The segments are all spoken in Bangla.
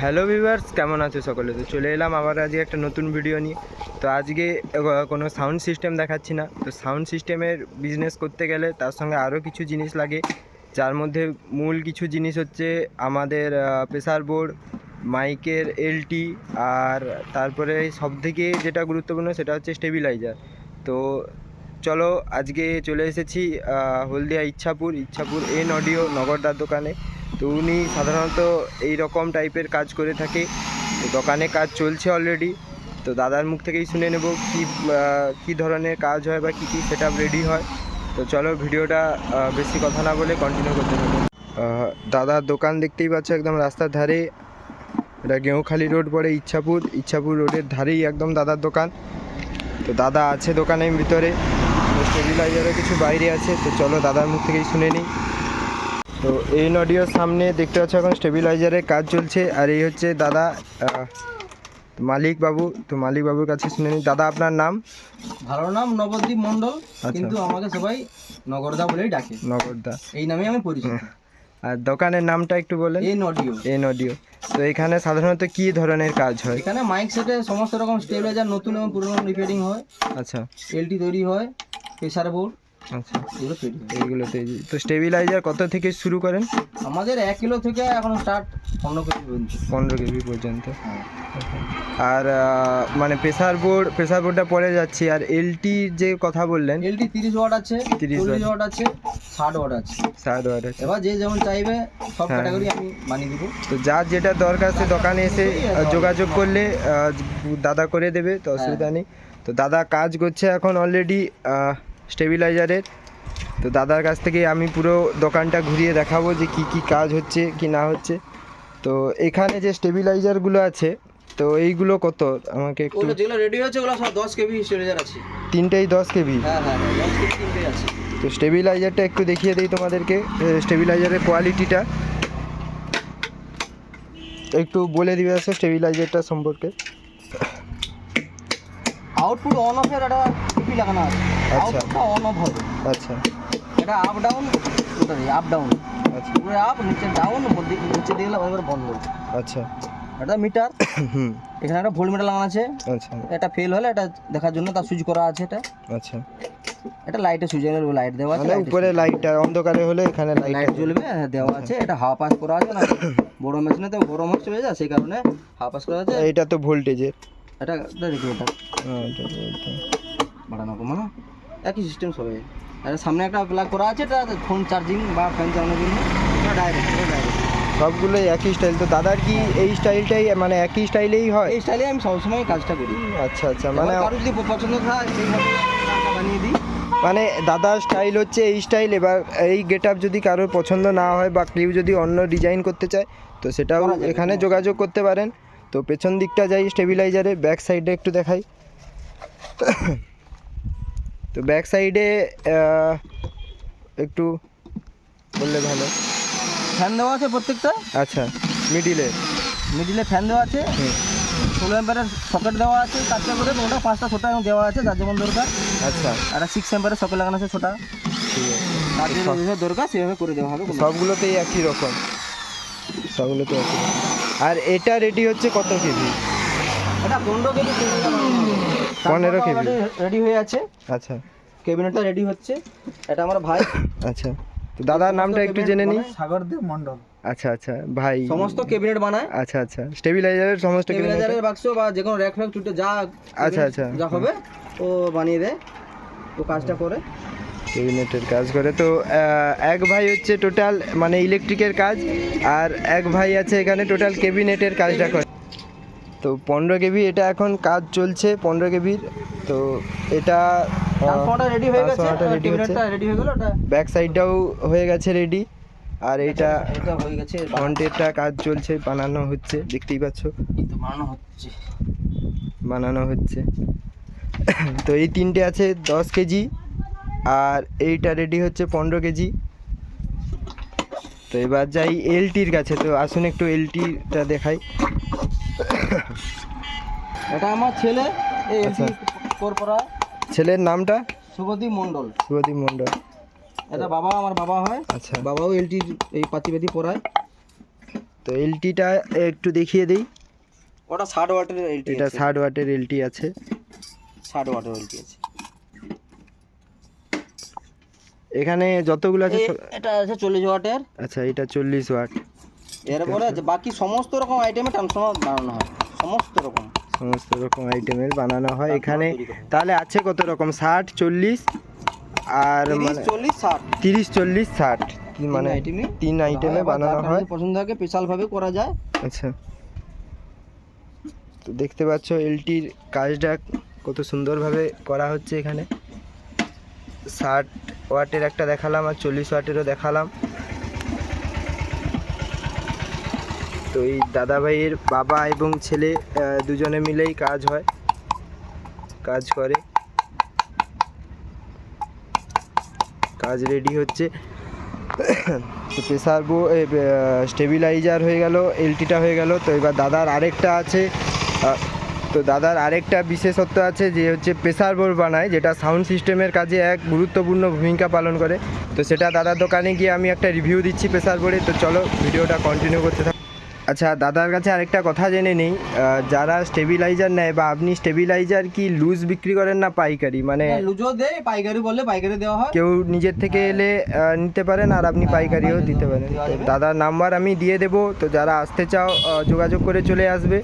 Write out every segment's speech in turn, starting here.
হ্যালো ভিভার্স কেমন আছো সকলে? তো চলে এলাম আবার আজকে একটা নতুন ভিডিও নিয়ে। তো আজকে কোনো সাউন্ড সিস্টেম দেখাচ্ছি না। তো সাউন্ড সিস্টেমের বিজনেস করতে গেলে তার সঙ্গে আরও কিছু জিনিস লাগে। যার মধ্যে মূল কিছু জিনিস হচ্ছে আমাদের প্রেসার বোর্ড মাইকের এলটি আর তারপরে সব থেকে যেটা গুরুত্বপূর্ণ সেটা হচ্ছে স্টেবিলাইজার তো চলো আজকে চলে এসেছি হলদিয়া ইচ্ছাপুর ইচ্ছাপুর এন অডিও নগরদার দোকানে। তো উনি সাধারণত এই রকম টাইপের কাজ করে থাকে। দোকানে কাজ চলছে অলরেডি তো দাদার মুখ থেকেই শুনে নেব কি কি ধরনের কাজ হয় বা কী কী সেট রেডি হয়। তো চলো ভিডিওটা বেশি কথা না বলে কন্টিনিউ করতে থাকো। দাদার দোকান দেখতেই পাচ্ছ একদম রাস্তার ধারে। এটা গেঁহুখালি রোড পড়ে ইচ্ছাপুর। ইচ্ছাপুর রোডের ধারেই একদম দাদার দোকান। তো দাদা আছে দোকানের ভিতরে। স্টেবিলাইজারও কিছু বাইরে আছে। তো চলো দাদার মুখ থেকেই শুনে নিই। তো এই অডিওর সামনে দেখতে পাচ্ছ এখন স্টেবিলাইজারের কাজ চলছে। আর এই হচ্ছে দাদা মালিক বাবু। তো মালিক বাবুর কাছে শুনে নিই দাদা আপনার নাম? ভালো নাম নবদ্বীপ মন্ডল আচ্ছা। কিন্তু আমাকে সবাই নগরদা বলেই ডাকে। নগরদা। এই নামে আমি পরিচিত। আর দোকানের নামটা একটু বলেন। এই নডিও এন অডিও তো এখানে সাধারণত কি ধরনের কাজ হয়? এখানে মাইক সেটে সমস্ত রকম স্টেবিলাইজার নতুন এবং পুরনো রিপেয়ারিং হয়। আচ্ছা। এলটি তৈরি হয় প্রেসার বোর্ড। আচ্ছা। হয় এইগুলোতে তো স্টেবিলাইজার কত থেকে শুরু করেন? আমাদের এক কিলো থেকে এখন স্টার্ট পনেরো কেজি পর্যন্ত। পনেরো কেজি পর্যন্ত। হ্যাঁ। আর মানে প্রেসার বোর্ড প্রেসার বোর্ডটা পরে যাচ্ছি। আর এলটির যে কথা বললেন এলটি তিরিশ ওয়াট আছে 30 চল্লিশ ওয়াট আছে ষাট ওয়াট আছে। ষাট ওয়াট আছে। এবার যে যেমন চাইবে সব হ্যাঁ। ক্যাটাগরি আমি বানিয়ে দিব। তো যার যেটা দরকার সে দোকানে এসে যোগাযোগ করলে দাদা করে দেবে তো অসুবিধা নেই। তো দাদা কাজ করছে এখন অলরেডি স্টেবিলাইজারের। তো দাদার কাছ থেকে আমি পুরো দোকানটা ঘুরিয়ে দেখাবো যে কি কি কাজ হচ্ছে কি না হচ্ছে। তো এখানে যে স্টেবিলাইজারগুলো আছে তো এইগুলো কত? আমাকে একটু যেগুলো রেডি হয়েছে ওগুলো সব দশ কেবি স্টেবিলাইজার আছে। তিনটেই দশ কেবি? হ্যাঁ হ্যাঁ হ্যাঁ দশ কেবি তিনটে আছে। তো স্টেবিলাইজারটা একটু দেখিয়ে দিই তোমাদেরকে স্টেবিলাইজারের কোয়ালিটিটা একটু বলে দিবে আছে স্টেবিলাইজারটা সম্পর্কে। আউটপুট অন অফের একটা টিপি লাগানো আছে। আচ্ছা। অন অফ হবে আচ্ছা। এটা আপ ডাউন ওটাই আপ ডাউন আচ্ছা। উপরে আপ নিচে ডাউন নিচে দিয়ে গেলে একবার বন্ধ। আচ্ছা। এটা মিটার হুম। এখানে একটা ভোল্ট মিটার লাগানো আছে। আচ্ছা। এটা ফেল হলে এটা দেখার জন্য তার সুইচ করা আছে এটা। আচ্ছা। এটা লাইটের সুইচ লাইট দেওয়া আছে মানে উপরে লাইটটা অন্ধকারে হলে এখানে লাইট লাইট জ্বলবে হ্যাঁ, দেওয়া আছে। এটা হাওয়া পাস করা আছে না বড় মেশিনে তো গরম হচ্ছে হয়ে যায় সেই কারণে হাওয়া পাস করা আছে। এটা তো ভোল্টেজের এটা এটা দেখো এটা। বাড়ানো কমানো একই সিস্টেম সবাই। আর সামনে একটা প্লাগ করা আছে এটা ফোন চার্জিং বা ফ্যান চালানোর জন্য। এটা ডাইরেক্ট এটা ডাইরেক্ট সবগুলোই একই স্টাইল তো দাদার কি এই স্টাইলটাই মানে একই স্টাইলেই হয়? এই স্টাইলে আমি সবসময় কাজটা করি। আচ্ছা আচ্ছা মানে কারও যদি পছন্দ হয় সেইভাবে বানিয়ে দিই। মানে দাদার স্টাইল হচ্ছে এই স্টাইল এবার এই গেট আপ যদি কারোর পছন্দ না হয় বা কেউ যদি অন্য ডিজাইন করতে চায় তো সেটাও এখানে যোগাযোগ করতে পারেন। তো পেছন দিকটা যাই স্টেবিলাইজারে ব্যাক সাইডে একটু দেখাই। তো ব্যাক সাইডে একটু বললে ভালো। ফ্যান দেওয়া আছে প্রত্যেকটা? আচ্ছা মিডিলে মিডিলে ফ্যান দেওয়া আছে? ষোলো অ্যাম্পারের সকেট দেওয়া আছে চারটে করে ওটা পাঁচটা ছোটা এবং দেওয়া আছে যার যেমন দরকার। আচ্ছা। আর সিক্স অ্যাম্পারের সকেট লাগানো আছে ছোটা। তার যেভাবে দরকার সেভাবে করে দেওয়া হবে সবগুলোতেই একই রকম। সবগুলোতে একই। আর এটা রেডি হচ্ছে কত কেজি? এটা পনেরো কেজি পনেরো কেজি। রেডি হয়ে আছে। আচ্ছা। ক্যাবিনেটটা রেডি হচ্ছে। এটা আমার ভাই। আচ্ছা। তো দাদার নামটা একটু জেনে নিই। সাগরদেব মন্ডল আচ্ছা আচ্ছা। ভাই। সমস্ত ক্যাবিনেট বানায়। আচ্ছা আচ্ছা। স্টেবিলাইজারের সমস্ত স্টেবিলাইজারের বাক্স বা যে কোনো র্যাক ফ্যাক চুটে যা আচ্ছা, আচ্ছা। যা হবে ও বানিয়ে দেয়। ও কাজটা করে। ক্যাবিনেটের কাজ করে। তো এক ভাই হচ্ছে টোটাল মানে ইলেকট্রিকের কাজ আর এক ভাই আছে এখানে টোটাল ক্যাবিনেটের কাজটা করে। তো পনেরো কেবি এটা এখন কাজ চলছে পনেরো কেবির তো এটা রেডি হয়ে গেছে? হচ্ছে। রেডি ওটা? ব্যাক সাইডটাও হয়ে গেছে রেডি আর এটা হয়ে গেছে ফ্রন্টেরটা কাজ চলছে বানানো হচ্ছে দেখতেই পাচ্ছ। বানানো হচ্ছে। বানানো হচ্ছে। তো এই তিনটে আছে দশ কেজি আর এইটা রেডি হচ্ছে পনেরো কেজি। তো এবার যাই এলটির কাছে তো আসুন একটু এলটিটা দেখাই। এটা আমার ছেলে এই আচ্ছা। এমপি করপরা ছেলের নামটা? শুভদীপ মন্ডল শুভদীপ মণ্ডল। এটা বাবা আমার বাবা হয়। আচ্ছা। বাবাও এলটি এই পাতি পাতি পড়ায়। তো এলটিটা একটু দেখিয়ে দিই। ওটা ষাট ওয়াটের এলটি এটা ষাট ওয়াটের এলটি আছে। ষাট ওয়াটের এলটি আছে। এখানে যতগুলো আছে এটা আছে চল্লিশ ওয়াটের। আচ্ছা এটা চল্লিশ ওয়াট। এরপরে বাকি সমস্ত রকম আইটেমে ট্রান্সফর্মার বানানো হয়। সমস্ত রকম। সমস্ত রকম আইটেমের বানানো হয় এখানে। হয়। তাহলে আছে কত রকম? ষাট চল্লিশ? আর মানে চল্লিশ ষাট। তিরিশ চল্লিশ ষাট। মানে আইটেমই তিন আইটেমে বানানো হয়। পছন্দ থাকে স্পেশাল ভাবে করা যায়। আচ্ছা। তো দেখতে পাচ্ছ এলটির কাজটা কত সুন্দরভাবে করা হচ্ছে এখানে। ষাট ওয়াটের একটা দেখালাম আর চল্লিশ ওয়াটেরও দেখালাম। তো এই দাদাভাইয়ের বাবা এবং ছেলে দুজনে মিলেই কাজ হয়, কাজ করে। কাজ রেডি হচ্ছে। প্রেসার বো স্টেবিলাইজার হয়ে গেল, এলটিটা হয়ে গেল। তো এবার দাদার আরেকটা আছে। তো দাদার আরেকটা বিশেষত্ব আছে যে হচ্ছে প্রেসার বোর্ড বানায়, যেটা সাউন্ড সিস্টেমের কাজে এক গুরুত্বপূর্ণ ভূমিকা পালন করে। তো সেটা দাদার দোকানে গিয়ে আমি একটা রিভিউ দিচ্ছি প্রেসার বোর্ডে তো চলো ভিডিওটা কন্টিনিউ করতে থাক। আচ্ছা দাদার কাছে আরেকটা কথা জেনে নেই। যারা স্টেবিলাইজার নেয় বা আপনি স্টেবিলাইজার কি লুজ বিক্রি করেন না পাইকারি? মানে হ্যাঁ, লুজো দেয় পাইকারি বললে পাইকারি দেওয়া হয়। কেউ নিজের থেকে এলে নিতে পারেন আর আপনি হ্যাঁ, পাইকারিও দিতে পারেন। তো দাদার নাম্বার আমি দিয়ে দেবো। তো যারা আসতে চাও যোগাযোগ করে চলে আসবে।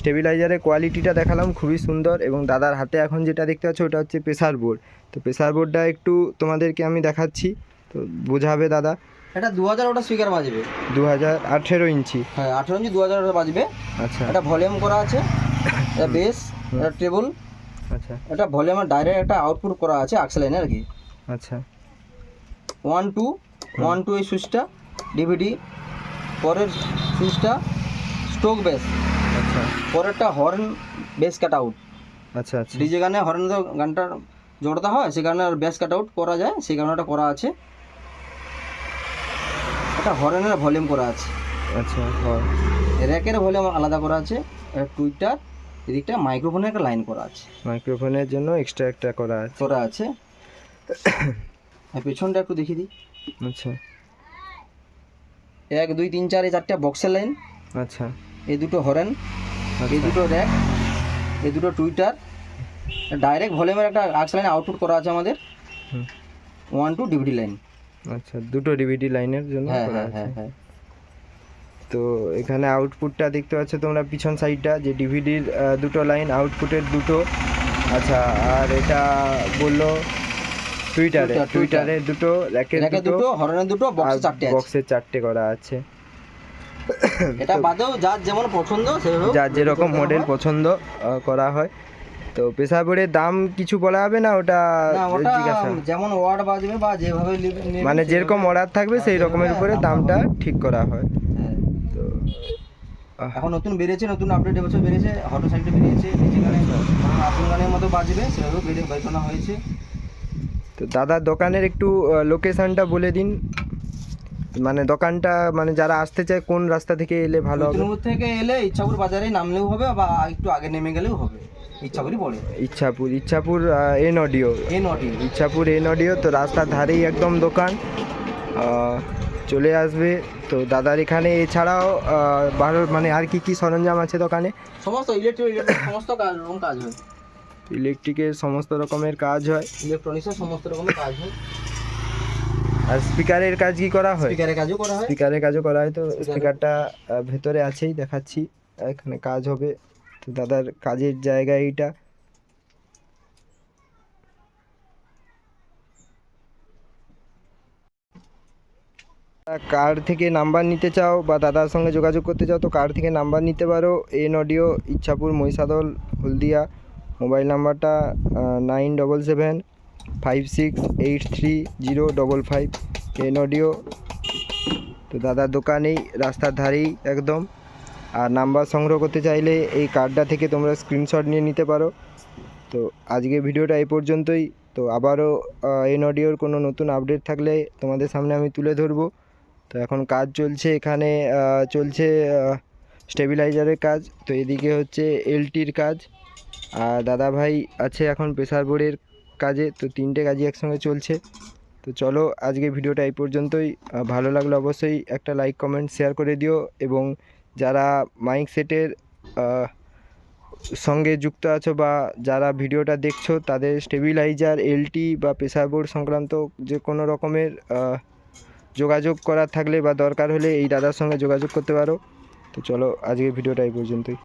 স্টেবিলাইজারের কোয়ালিটিটা দেখালাম খুবই সুন্দর এবং দাদার হাতে এখন যেটা দেখতে পাচ্ছ ওটা হচ্ছে প্রেসার বোর্ড তো প্রেসার বোর্ডটা একটু তোমাদেরকে আমি দেখাচ্ছি। তো বোঝাবে দাদা। এটা দু হাজার ওটা স্পিকার বাজবে। দু হাজার আঠেরো ইঞ্চি। হ্যাঁ আঠেরো ইঞ্চি দু হাজার ওটা বাজবে। আচ্ছা। এটা ভলিউম করা আছে এটা বেস এটা টেবল আচ্ছা। এটা ভলিউমের ডাইরেক্ট একটা আউটপুট করা আছে আক্সেলাইনে আর কি। আচ্ছা। ওয়ান টু ওয়ান টু এই সুইচটা ডিভিডি পরের সুইচটা স্টোক বেস আচ্ছা। পরেরটা হর্ন বেস কাট আউট আচ্ছা আচ্ছা। ডিজে গানে হর্ন গানটা জোড়াতে হয় সেই কারণে বেস কাট আউট করা যায় সেই কারণে এটা করা আছে। এটা হর্নের ভলিউম করা আছে। আচ্ছা র্যাকের ভলিউম আলাদা করা আছে টুইটার এদিকটা মাইক্রোফোনের একটা লাইন করা আছে। মাইক্রোফোনের জন্য এক্সট্রা একটা করা আছে। করা আছে। আর পেছনটা একটু দেখিয়ে দিই। আচ্ছা। এক দুই তিন চার এই চারটা বক্সের লাইন আচ্ছা। এই দুটো হরেন এই আচ্ছা। দুটো র্যাক এই দুটো টুইটার। ডাইরেক্ট ভলিউমের একটা আক্স লাইন আউটপুট করা আছে আমাদের। হুম। ওয়ান টু ডিভিডি লাইন আচ্ছা দুটো ডিভিডি লাইনের জন্য হ্যাঁ করা হ্যাঁ আছে। হ্যাঁ হ্যাঁ। তো এখানে আউটপুটটা দেখতে পাচ্ছ তোমরা পিছন সাইডটা যে ডিভিডির দুটো লাইন আউটপুটের দুটো। আচ্ছা আর এটা বলল টুইটারে টুইটারে দুটো র্যাকের দুটো হরেনের দুটো বক্সে চারটে আছে। বক্সের চারটে করা আছে। এটা বাদেও যার যেমন পছন্দ সেভাবে যার যেরকম মডেল পছন্দ করা হয়। তো প্রেসার বোর্ডের দাম কিছু বলা হবে না? ওটা জিজ্ঞাসা। যেমন ওয়ার্ড বাজবে বা যেভাবে মানে যেরকম অর্ডার থাকবে সেই হ্যাঁ, রকমের উপরে দামটা ঠিক করা হয়। হ্যাঁ। তো এখন নতুন বেরিয়েছে নতুন আপডেট এবছর বেরিয়েছে হটো সাইডে বেরিয়েছে নিচে গানে আপন গানের মতো বাজবে সেভাবে বেরিয়ে বের হয়েছে। তো দাদার দোকানের একটু লোকেশনটা বলে দিন। মানে দোকানটা মানে যারা আসতে চায় কোন রাস্তা থেকে এলে ভালো হবে? থেকে এলে ইচ্ছাপুর বাজারে নামলেও হবে বা একটু আগে নেমে গেলেও হবে। ইচ্ছাপুরই পড়ে ইচ্ছাপুর ইচ্ছাপুর এন অডিও এ নটি ইচ্ছাপুর এন অডিও তো রাস্তার ধারেই একদম দোকান। চলে আসবে। তো দাদার এখানে এছাড়াও ভালো মানে আর কি কি সরঞ্জাম আছে দোকানে? সমস্ত ইলেকট্রিক সমস্ত কাজ হয়। ইলেকট্রিকের সমস্ত রকমের কাজ হয়। ইলেকট্রনিক্সের সমস্ত রকমের কাজ হয়। আর স্পিকারের কাজ কি করা হয়? স্পিকারের কাজও করা হয়। স্পিকারের কাজও করা হয়। তো স্পিকারটা ভেতরে আছেই দেখাচ্ছি। এখানে কাজ হবে। তো দাদার কাজের জায়গা এইটা কার থেকে নাম্বার নিতে চাও বা দাদার সঙ্গে যোগাযোগ করতে চাও, তো কার থেকে নাম্বার নিতে পারো? N audio, Ichhapur, Mahishadal, Haldia. Mobile নাম্বারটা nine double seven five six eight three zero double five. N audio, তো দাদার দোকানেই, রাস্তার ধারেই একদম। আর নাম্বার সংগ্রহ করতে চাইলে এই কার্ডটা থেকে তোমরা স্ক্রিনশট নিয়ে নিতে পারো। তো আজকে ভিডিওটা এই পর্যন্তই। তো আবারও এন অডিওর কোনো নতুন আপডেট থাকলে তোমাদের সামনে আমি তুলে ধরবো। তো এখন কাজ চলছে এখানে চলছে স্টেবিলাইজারের কাজ। তো এদিকে হচ্ছে এলটির কাজ। আর দাদা ভাই আছে এখন প্রেসার বোর্ডের কাজে। তো তিনটে কাজই একসঙ্গে চলছে। তো চলো আজকে ভিডিওটা এই পর্যন্তই। ভালো লাগলে অবশ্যই একটা লাইক কমেন্ট শেয়ার করে দিও। এবং যারা মাইক সেটের সঙ্গে যুক্ত আছো বা যারা ভিডিওটা দেখছ, তাদের স্টেবিলাইজার এলটি বা প্রেসার বোর্ড সংক্রান্ত যে কোনো রকমের যোগাযোগ করার থাকলে বা দরকার হলে এই দাদার সঙ্গে যোগাযোগ করতে পারো। তো চলো, আজকের ভিডিওটা এই পর্যন্তই।